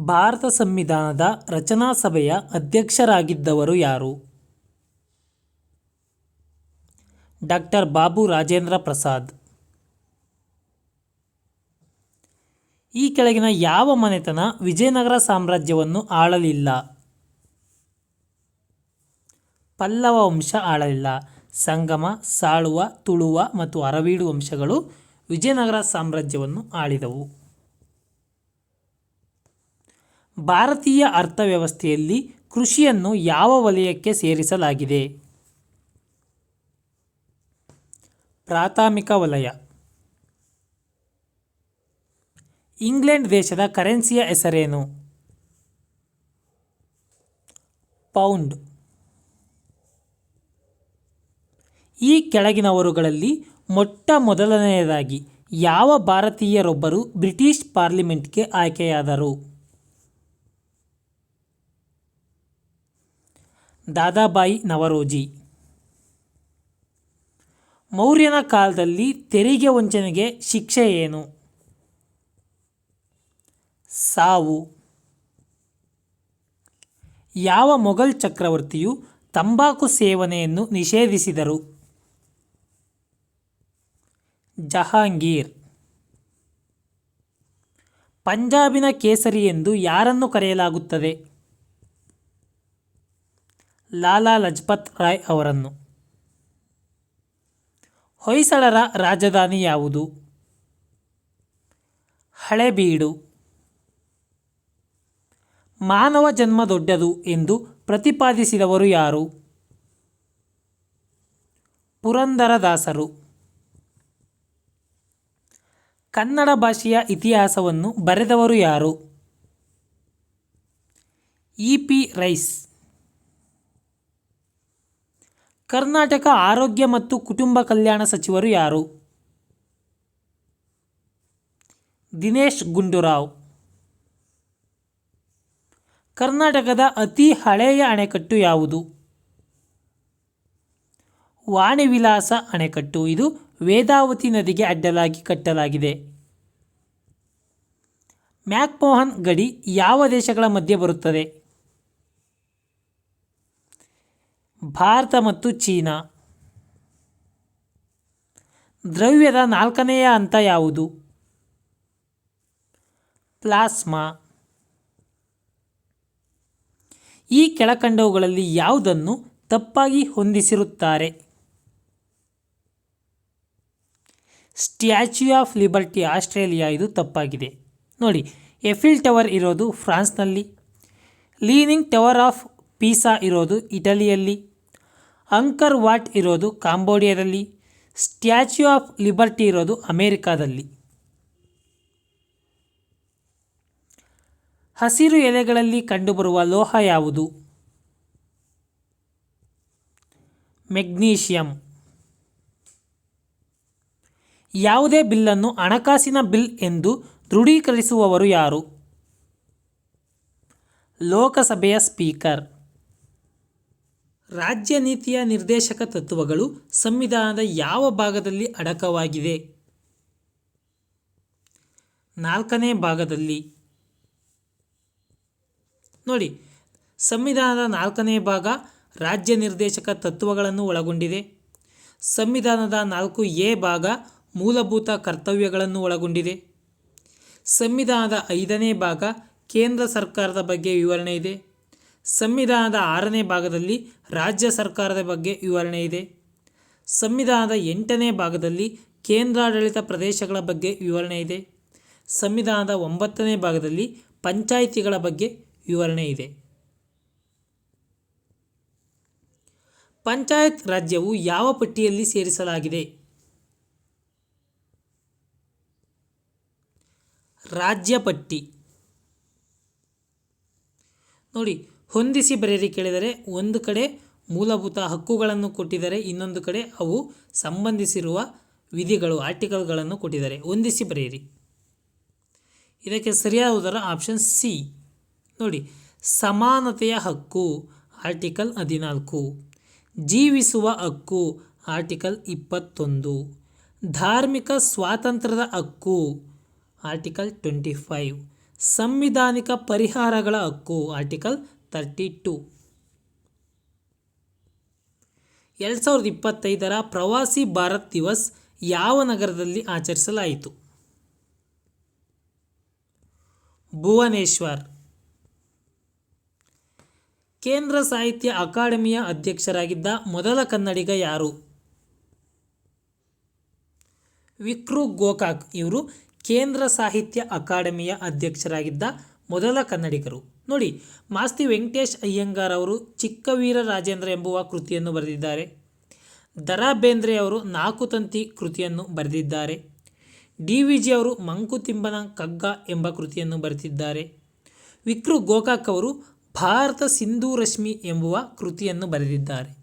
ಭಾರತ ಸಂವಿಧಾನದ ರಚನಾ ಸಭೆಯ ಅಧ್ಯಕ್ಷರಾಗಿದ್ದವರು ಯಾರು? ಡಾಕ್ಟರ್ ಬಾಬು ರಾಜೇಂದ್ರ ಪ್ರಸಾದ್. ಈ ಕೆಳಗಿನ ಯಾವ ಮನೆತನ ವಿಜಯನಗರ ಸಾಮ್ರಾಜ್ಯವನ್ನು ಆಳಲಿಲ್ಲ? ಪಲ್ಲವ ವಂಶ ಆಳಲಿಲ್ಲ. ಸಂಗಮ, ಸಾಳುವ, ತುಳುವ ಮತ್ತು ಅರವೀಡು ವಂಶಗಳು ವಿಜಯನಗರ ಸಾಮ್ರಾಜ್ಯವನ್ನು ಆಳಿದವು. ಭಾರತೀಯ ಅರ್ಥವ್ಯವಸ್ಥೆಯಲ್ಲಿ ಕೃಷಿಯನ್ನು ಯಾವ ವಲಯಕ್ಕೆ ಸೇರಿಸಲಾಗಿದೆ? ಪ್ರಾಥಮಿಕ ವಲಯ. ಇಂಗ್ಲೆಂಡ್ ದೇಶದ ಕರೆನ್ಸಿಯ ಹೆಸರೇನು? ಪೌಂಡ್. ಈ ಕೆಳಗಿನವರುಗಳಲ್ಲಿ ಮೊಟ್ಟ ಮೊದಲನೆಯದಾಗಿ ಯಾವ ಭಾರತೀಯರೊಬ್ಬರು ಬ್ರಿಟಿಷ್ ಪಾರ್ಲಿಮೆಂಟ್ಗೆ ಆಯ್ಕೆಯಾದರು? ದಾದಾಬಾಯಿ ನವರೋಜಿ. ಮೌರ್ಯನ ಕಾಲದಲ್ಲಿ ತೆರಿಗೆ ವಂಚನೆಗೆ ಶಿಕ್ಷೆ ಏನು? ಸಾವು. ಯಾವ ಮೊಘಲ್ ಚಕ್ರವರ್ತಿಯು ತಂಬಾಕು ಸೇವನೆಯನ್ನು ನಿಷೇಧಿಸಿದರು? ಜಹಾಂಗೀರ್. ಪಂಜಾಬಿನ ಕೇಸರಿ ಎಂದು ಯಾರನ್ನು ಕರೆಯಲಾಗುತ್ತದೆ? ಲಾಲಾ ಲಜಪತ್ ರಾಯ್ ಅವರನ್ನು. ಹೊಯ್ಸಳರ ರಾಜಧಾನಿ ಯಾವುದು? ಹಳೆಬೀಡು. ಮಾನವ ಜನ್ಮ ದೊಡ್ಡದು ಎಂದು ಪ್ರತಿಪಾದಿಸಿದವರು ಯಾರು? ಪುರಂದರದಾಸರು ಕನ್ನಡ ಭಾಷೆಯ ಇತಿಹಾಸವನ್ನು ಬರೆದವರು ಯಾರು? E P rice. ಕರ್ನಾಟಕ ಆರೋಗ್ಯ ಮತ್ತು ಕುಟುಂಬ ಕಲ್ಯಾಣ ಸಚಿವರು ಯಾರು? ದಿನೇಶ್ ಗುಂಡೂರಾವ್. ಕರ್ನಾಟಕದ ಅತಿ ಹಳೆಯ ಅಣೆಕಟ್ಟು ಯಾವುದು? ವಾಣಿವಿಲಾಸ ಅಣೆಕಟ್ಟು. ಇದು ವೇದಾವತಿ ನದಿಗೆ ಅಡ್ಡಲಾಗಿ ಕಟ್ಟಲಾಗಿದೆ. ಮ್ಯಾಕ್ಮೋಹನ್ ಗಡಿ ಯಾವ ದೇಶಗಳ ಮಧ್ಯೆ ಬರುತ್ತದೆ? ಭಾರತ ಮತ್ತು ಚೀನಾ. ದ್ರವ್ಯದ ನಾಲ್ಕನೆಯ ಹಂತ ಯಾವುದು? ಪ್ಲಾಸ್ಮಾ. ಈ ಕೆಳಕಂಡವುಗಳಲ್ಲಿ ಯಾವುದನ್ನು ತಪ್ಪಾಗಿ ಹೊಂದಿಸಿರುತ್ತಾರೆ? ಸ್ಟ್ಯಾಚ್ಯೂ ಆಫ್ ಲಿಬರ್ಟಿ ಆಸ್ಟ್ರೇಲಿಯಾ, ಇದು ತಪ್ಪಾಗಿದೆ. ನೋಡಿ, ಎಫಿಲ್ ಟವರ್ ಇರೋದು ಫ್ರಾನ್ಸ್ನಲ್ಲಿ, ಲೀನಿಂಗ್ ಟವರ್ ಆಫ್ ಪೀಸಾ ಇರೋದು ಇಟಲಿಯಲ್ಲಿ. ಅಂಕರ್ ವಾಟ್ ಇರೋದು ಕಾಂಬೋಡಿಯಾದಲ್ಲಿ, ಸ್ಟ್ಯಾಚ್ಯೂ ಆಫ್ ಲಿಬರ್ಟಿ ಇರೋದು ಅಮೇರಿಕಾದಲ್ಲಿ. ಹಸಿರು ಎಲೆಗಳಲ್ಲಿ ಕಂಡುಬರುವ ಲೋಹ ಯಾವುದು? ಮೆಗ್ನೀಷಿಯಂ. ಯಾವುದೇ ಬಿಲ್ಲನ್ನು ಹಣಕಾಸಿನ ಬಿಲ್ ಎಂದು ದೃಢೀಕರಿಸುವವರು ಯಾರು? ಲೋಕಸಭೆಯ ಸ್ಪೀಕರ್. ರಾಜ್ಯ ನೀತಿಯ ನಿರ್ದೇಶಕ ತತ್ವಗಳು ಸಂವಿಧಾನದ ಯಾವ ಭಾಗದಲ್ಲಿ ಅಡಕವಾಗಿದೆ ನಾಲ್ಕನೇ ಭಾಗದಲ್ಲಿ. ನೋಡಿ, ಸಂವಿಧಾನದ ನಾಲ್ಕನೇ ಭಾಗ ರಾಜ್ಯ ನಿರ್ದೇಶಕ ತತ್ವಗಳನ್ನು ಒಳಗೊಂಡಿದೆ. ಸಂವಿಧಾನದ ನಾಲ್ಕು ಎ ಭಾಗ ಮೂಲಭೂತ ಕರ್ತವ್ಯಗಳನ್ನು ಒಳಗೊಂಡಿದೆ. ಸಂವಿಧಾನದ ಐದನೇ ಭಾಗ ಕೇಂದ್ರ ಸರ್ಕಾರದ ಬಗ್ಗೆ ವಿವರಣೆ ಇದೆ. ಸಂವಿಧಾನದ ಆರನೇ ಭಾಗದಲ್ಲಿ ರಾಜ್ಯ ಸರ್ಕಾರದ ಬಗ್ಗೆ ವಿವರಣೆ ಇದೆ. ಸಂವಿಧಾನದ ಎಂಟನೇ ಭಾಗದಲ್ಲಿ ಕೇಂದ್ರಾಡಳಿತ ಪ್ರದೇಶಗಳ ಬಗ್ಗೆ ವಿವರಣೆ ಇದೆ. ಸಂವಿಧಾನದ ಒಂಬತ್ತನೇ ಭಾಗದಲ್ಲಿ ಪಂಚಾಯಿತಿಗಳ ಬಗ್ಗೆ ವಿವರಣೆ ಇದೆ. ಪಂಚಾಯತ್ ರಾಜ್ಯವು ಯಾವ ಪಟ್ಟಿಯಲ್ಲಿ ಸೇರಿಸಲಾಗಿದೆ? ರಾಜ್ಯ ಪಟ್ಟಿ. ನೋಡಿ ಹೊಂದಿಸಿ ಬರೆಯಿರಿ ಕೇಳಿದರೆ, ಒಂದು ಕಡೆ ಮೂಲಭೂತ ಹಕ್ಕುಗಳನ್ನು ಕೊಟ್ಟಿದ್ದಾರೆ ಇನ್ನೊಂದು ಕಡೆ ಅವು ಸಂಬಂಧಿಸಿರುವ ವಿಧಿಗಳು, ಆರ್ಟಿಕಲ್ಗಳನ್ನು ಕೊಟ್ಟಿದ್ದಾರೆ ಹೊಂದಿಸಿ ಬರೆಯಿರಿ. ಇದಕ್ಕೆ ಸರಿಯಾದ ಉತ್ತರ ಆಪ್ಷನ್ ಸಿ. ನೋಡಿ, ಸಮಾನತೆಯ ಹಕ್ಕು, ಆರ್ಟಿಕಲ್ ಹದಿನಾಲ್ಕು. ಜೀವಿಸುವ ಹಕ್ಕು, ಆರ್ಟಿಕಲ್ ಇಪ್ಪತ್ತೊಂದು. ಧಾರ್ಮಿಕ ಸ್ವಾತಂತ್ರ್ಯದ ಹಕ್ಕು, ಆರ್ಟಿಕಲ್ ಟ್ವೆಂಟಿ ಫೈವ್. ಸಂವಿಧಾನಿಕ ಪರಿಹಾರಗಳ ಹಕ್ಕು, ಆರ್ಟಿಕಲ್ ತರ್ಟಿ ಟು. ಎರಡು ಸಾವಿರದ ಇಪ್ಪತ್ತೈದರ ಪ್ರವಾಸಿ ಭಾರತ್ ದಿವಸ್ ಯಾವ ನಗರದಲ್ಲಿ ಆಚರಿಸಲಾಯಿತು? ಭುವನೇಶ್ವರ್. ಕೇಂದ್ರ ಸಾಹಿತ್ಯ ಅಕಾಡೆಮಿಯ ಅಧ್ಯಕ್ಷರಾಗಿದ್ದ ಮೊದಲ ಕನ್ನಡಿಗ ಯಾರು? ವಿಕ್ರು ಗೋಕಾಕ್ ಇವರು ಕೇಂದ್ರ ಸಾಹಿತ್ಯ ಅಕಾಡೆಮಿಯ ಅಧ್ಯಕ್ಷರಾಗಿದ್ದ ಮೊದಲ ಕನ್ನಡಿಗರು. ನೋಡಿ, ಮಾಸ್ತಿ ವೆಂಕಟೇಶ್ ಅಯ್ಯಂಗಾರ್ ಅವರು ಚಿಕ್ಕವೀರ ರಾಜೇಂದ್ರ ಎಂಬುವ ಕೃತಿಯನ್ನು ಬರೆದಿದ್ದಾರೆ. ದರಾ ಬೇಂದ್ರೆ ಅವರು ನಾಲ್ಕು ತಂತಿ ಕೃತಿಯನ್ನು ಬರೆದಿದ್ದಾರೆ. ಡಿ ವಿ ಜಿ ಅವರು ಮಂಕುತಿಂಬನ ಕಗ್ಗ ಎಂಬ ಕೃತಿಯನ್ನು ಬರೆದಿದ್ದಾರೆ. ವಿಕ್ರು ಗೋಕಾಕ್ ಅವರು ಭಾರತ ಸಿಂಧೂ ರಶ್ಮಿ ಎಂಬುವ ಕೃತಿಯನ್ನು ಬರೆದಿದ್ದಾರೆ.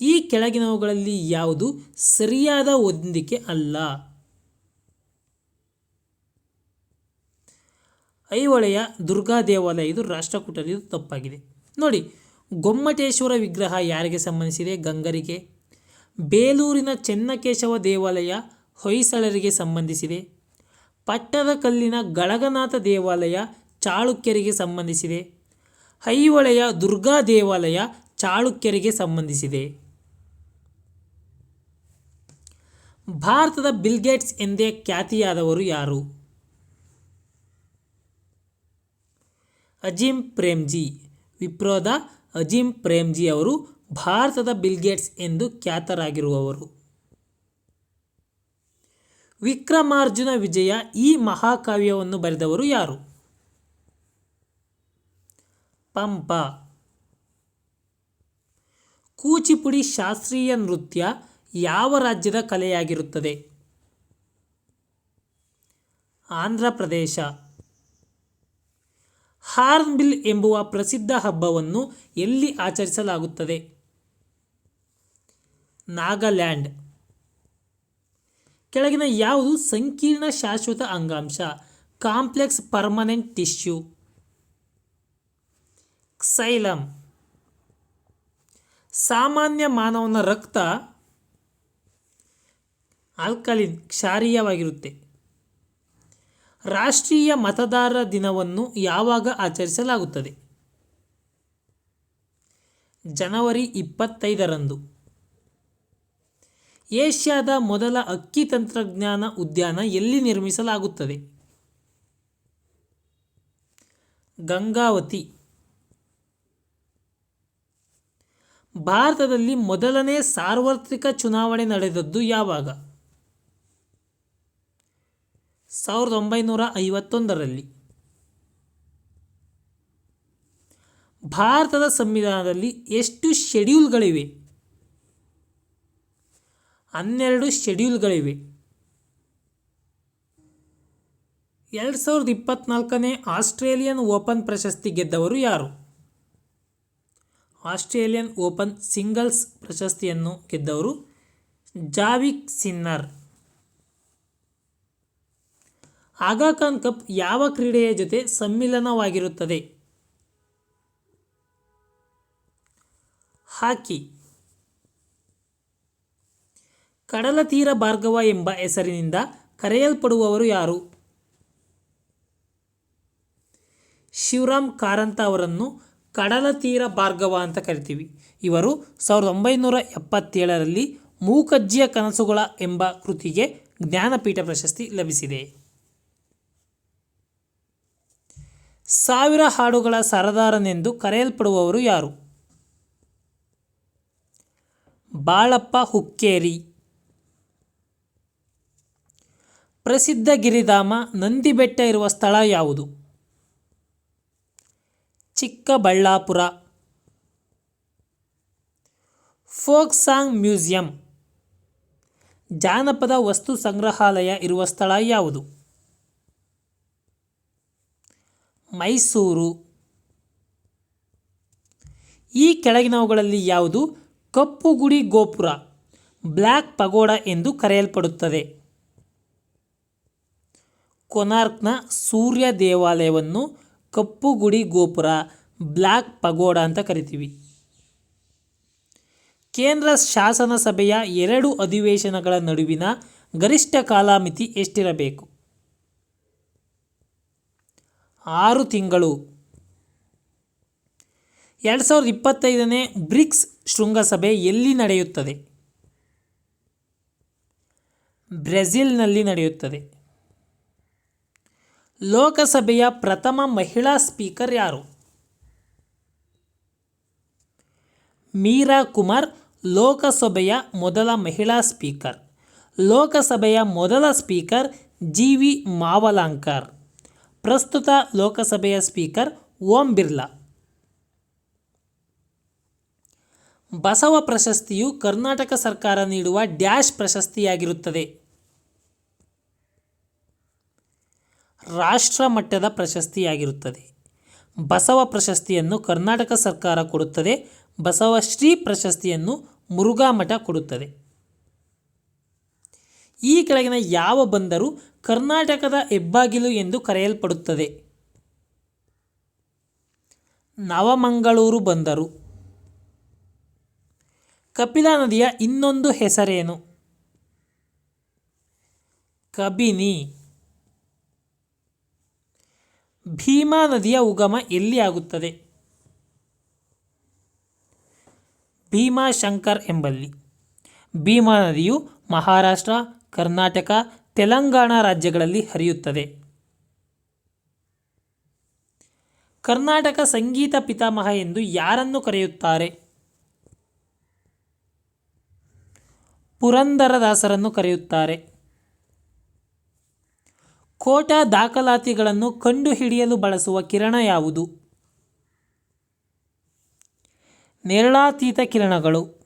ಈ ಕೆಳಗಿನವುಗಳಲ್ಲಿ ಯಾವುದು ಸರಿಯಾದ ಹೊಂದಿಕೆ ಅಲ್ಲ? ಐಹೊಳೆಯ ದುರ್ಗಾ ದೇವಾಲಯ ಇದು ರಾಷ್ಟ್ರಕೂಟರು ಇದು ತಪ್ಪಾಗಿದೆ. ನೋಡಿ, ಗೊಮ್ಮಟೇಶ್ವರ ವಿಗ್ರಹ ಯಾರಿಗೆ ಸಂಬಂಧಿಸಿದೆ? ಗಂಗರಿಗೆ. ಬೇಲೂರಿನ ಚೆನ್ನಕೇಶವ ದೇವಾಲಯ ಹೊಯ್ಸಳರಿಗೆ ಸಂಬಂಧಿಸಿದೆ. ಪಟ್ಟದಕಲ್ಲಿನ ಗಳಗನಾಥ ದೇವಾಲಯ ಚಾಳುಕ್ಯರಿಗೆ ಸಂಬಂಧಿಸಿದೆ. ಐಹೊಳೆಯ ದುರ್ಗಾ ದೇವಾಲಯ ಚಾಳುಕ್ಯರಿಗೆ ಸಂಬಂಧಿಸಿದೆ. ಭಾರತದ ಬಿಲ್ಗೇಟ್ಸ್ ಎಂದೇ ಖ್ಯಾತಿಯಾದವರು ಯಾರು? ಅಜೀಂ ಪ್ರೇಮ್ಜಿ, ವಿಪ್ರೋದ ಅಜಿಮ್ ಪ್ರೇಮ್ಜಿ ಅವರು ಭಾರತದ ಬಿಲ್ಗೇಟ್ಸ್ ಎಂದು ಖ್ಯಾತರಾಗಿರುವವರು. ವಿಕ್ರಮಾರ್ಜುನ ವಿಜಯ ಈ ಮಹಾಕಾವ್ಯವನ್ನು ಬರೆದವರು ಯಾರು? ಪಂಪ. ಕೂಚಿಪುಡಿ ಶಾಸ್ತ್ರೀಯ ನೃತ್ಯ ಯಾವ ರಾಜ್ಯದ ಕಲೆಯಾಗಿರುತ್ತದೆ? ಆಂಧ್ರ ಪ್ರದೇಶ. ಹಾರ್ನ್ಬಿಲ್ ಎಂಬುವ ಪ್ರಸಿದ್ಧ ಹಬ್ಬವನ್ನು ಎಲ್ಲಿ ಆಚರಿಸಲಾಗುತ್ತದೆ? ನಾಗಾಲ್ಯಾಂಡ್. ಕೆಳಗಿನ ಯಾವುದು ಸಂಕೀರ್ಣ ಶಾಶ್ವತ ಅಂಗಾಂಶ? Complex permanent tissue. ಕ್ಸೈಲಮ್ ಸಾಮಾನ್ಯ ಮಾನವನ ರಕ್ತ ಆಲ್ಕಲಿನ್, ಕ್ಷಾರೀಯವಾಗಿರುತ್ತೆ. ರಾಷ್ಟ್ರೀಯ ಮತದಾರರ ದಿನವನ್ನು ಯಾವಾಗ ಆಚರಿಸಲಾಗುತ್ತದೆ? ಜನವರಿ ಇಪ್ಪತ್ತೈದರಂದು. ಏಷ್ಯಾದ ಮೊದಲ ಅಕ್ಕಿ ತಂತ್ರಜ್ಞಾನ ಉದ್ಯಾನ ಎಲ್ಲಿ ನಿರ್ಮಿಸಲಾಗುತ್ತದೆ? ಗಂಗಾವತಿ. ಭಾರತದಲ್ಲಿ ಮೊದಲನೇ ಸಾರ್ವತ್ರಿಕ ಚುನಾವಣೆ ನಡೆದದ್ದು ಯಾವಾಗ? ಸಾವಿರದ ಒಂಬೈನೂರ ಐವತ್ತೊಂದರಲ್ಲಿ ಭಾರತದ ಸಂವಿಧಾನದಲ್ಲಿ ಎಷ್ಟು ಶೆಡ್ಯೂಲ್ಗಳಿವೆ? ಹನ್ನೆರಡು ಶೆಡ್ಯೂಲ್ಗಳಿವೆ. ಎರಡು ಸಾವಿರದ ಇಪ್ಪತ್ನಾಲ್ಕನೇ ಆಸ್ಟ್ರೇಲಿಯನ್ ಓಪನ್ ಪ್ರಶಸ್ತಿ ಗೆದ್ದವರು ಯಾರು? ಆಸ್ಟ್ರೇಲಿಯನ್ ಓಪನ್ ಸಿಂಗಲ್ಸ್ ಪ್ರಶಸ್ತಿಯನ್ನು ಗೆದ್ದವರು Jannik Sinner. Aga Khan cup ಯಾವ ಕ್ರೀಡೆಯ ಜೊತೆ ಸಮ್ಮಿಲನವಾಗಿರುತ್ತದೆ? ಹಾಕಿ. ಕಡಲ ತೀರ ಭಾರ್ಗವ ಎಂಬ ಹೆಸರಿನಿಂದ ಕರೆಯಲ್ಪಡುವವರು ಯಾರು? ಶಿವರಾಮ್ ಕಾರಂತ ಅವರನ್ನು ಕಡಲ ತೀರ ಭಾರ್ಗವ ಅಂತ ಕರಿತೀವಿ. ಇವರು ಸಾವಿರದ ಒಂಬೈನೂರ ಎಪ್ಪತ್ತೇಳರಲ್ಲಿ ಮೂಕಜ್ಜಿಯ ಕನಸುಗಳ ಎಂಬ ಕೃತಿಗೆ ಜ್ಞಾನಪೀಠ ಪ್ರಶಸ್ತಿ ಲಭಿಸಿದೆ. ಸಾವಿರ ಹಾಡುಗಳ ಸರದಾರನೆಂದು ಕರೆಯಲ್ಪಡುವವರು ಯಾರು? ಬಾಳಪ್ಪ ಹುಕ್ಕೇರಿ. ಪ್ರಸಿದ್ಧ ಗಿರಿಧಾಮ ನಂದಿಬೆಟ್ಟ ಇರುವ ಸ್ಥಳ ಯಾವುದು? ಚಿಕ್ಕಬಳ್ಳಾಪುರ. Folk song museum. ಜಾನಪದ ವಸ್ತು ಸಂಗ್ರಹಾಲಯ ಇರುವ ಸ್ಥಳ ಯಾವುದು? ಮೈಸೂರು. ಈ ಕೆಳಗಿನವುಗಳಲ್ಲಿ ಯಾವುದು? ಕಪ್ಪು ಗುಡಿ ಗೋಪುರ ಬ್ಲ್ಯಾಕ್ ಪಗೋಡ ಎಂದು ಕರೆಯಲ್ಪಡುತ್ತದೆ. ಕೊನಾರ್ಕ್ನ ಸೂರ್ಯ ದೇವಾಲಯವನ್ನು ಕಪ್ಪು ಗುಡಿ ಗೋಪುರ ಬ್ಲ್ಯಾಕ್ ಪಗೋಡ ಅಂತ ಕರಿತೀವಿ. ಕೇಂದ್ರ ಶಾಸನ ಸಭೆಯ ಎರಡು ಅಧಿವೇಶನಗಳ ನಡುವಿನ ಗರಿಷ್ಠ ಕಾಲಮಿತಿ ಎಷ್ಟಿರಬೇಕು? ಆರು ತಿಂಗಳು. ಎರಡು ಸಾವಿರದ ಇಪ್ಪತ್ತೈದನೇ ಬ್ರಿಕ್ಸ್ ಶೃಂಗಸಭೆ ಎಲ್ಲಿ ನಡೆಯುತ್ತದೆ? ಬ್ರೆಜಿಲ್ನಲ್ಲಿ ನಡೆಯುತ್ತದೆ. ಲೋಕಸಭೆಯ ಪ್ರಥಮ ಮಹಿಳಾ ಸ್ಪೀಕರ್ ಯಾರು? ಮೀರಾ ಕುಮಾರ್ ಲೋಕಸಭೆಯ ಮೊದಲ ಮಹಿಳಾ ಸ್ಪೀಕರ್. ಲೋಕಸಭೆಯ ಮೊದಲ ಸ್ಪೀಕರ್ ಜಿ ವಿ ಮಾವಲಾಂಕರ್. ಪ್ರಸ್ತುತ ಲೋಕಸಭೆಯ ಸ್ಪೀಕರ್ ಓಂ ಬಿರ್ಲಾ. ಬಸವ ಪ್ರಶಸ್ತಿಯು ಕರ್ನಾಟಕ ಸರ್ಕಾರ ನೀಡುವ ಡ್ಯಾಶ್ ಪ್ರಶಸ್ತಿಯಾಗಿರುತ್ತದೆ. ರಾಷ್ಟ್ರ ಮಟ್ಟದ ಪ್ರಶಸ್ತಿಯಾಗಿರುತ್ತದೆ. ಬಸವ ಪ್ರಶಸ್ತಿಯನ್ನು ಕರ್ನಾಟಕ ಸರ್ಕಾರ ಕೊಡುತ್ತದೆ. ಬಸವಶ್ರೀ ಪ್ರಶಸ್ತಿಯನ್ನು ಮುರುಘಾ ಮಠ ಕೊಡುತ್ತದೆ. ಈ ಕೆಳಗಿನ ಯಾವ ಬಂದರು ಕರ್ನಾಟಕದ ಹೆಬ್ಬಾಗಿಲು ಎಂದು ಕರೆಯಲ್ಪಡುತ್ತದೆ. ನವಮಂಗಳೂರು ಬಂದರು. ಕಪಿಲಾ ನದಿಯ ಇನ್ನೊಂದು ಹೆಸರೇನು? ಕಬಿನಿ. ಭೀಮಾ ನದಿಯ ಉಗಮ ಎಲ್ಲಿ ಆಗುತ್ತದೆ? ಭೀಮಾಶಂಕರ್ ಎಂಬಲ್ಲಿ. ಭೀಮಾ ನದಿಯು ಮಹಾರಾಷ್ಟ್ರ, ಕರ್ನಾಟಕ ತೆಲಂಗಾಣ ರಾಜ್ಯಗಳಲ್ಲಿ ಹರಿಯುತ್ತದೆ. ಕರ್ನಾಟಕ ಸಂಗೀತ ಪಿತಾಮಹ ಎಂದು ಯಾರನ್ನು ಕರೆಯುತ್ತಾರೆ? ಪುರಂದರದಾಸರನ್ನು ಕರೆಯುತ್ತಾರೆ. ಕೋಟಾ ದಾಖಲಾತಿಗಳನ್ನು ಕಂಡುಹಿಡಿಯಲು ಬಳಸುವ ಕಿರಣ ಯಾವುದು? ನೇರಳಾತೀತ ಕಿರಣಗಳು.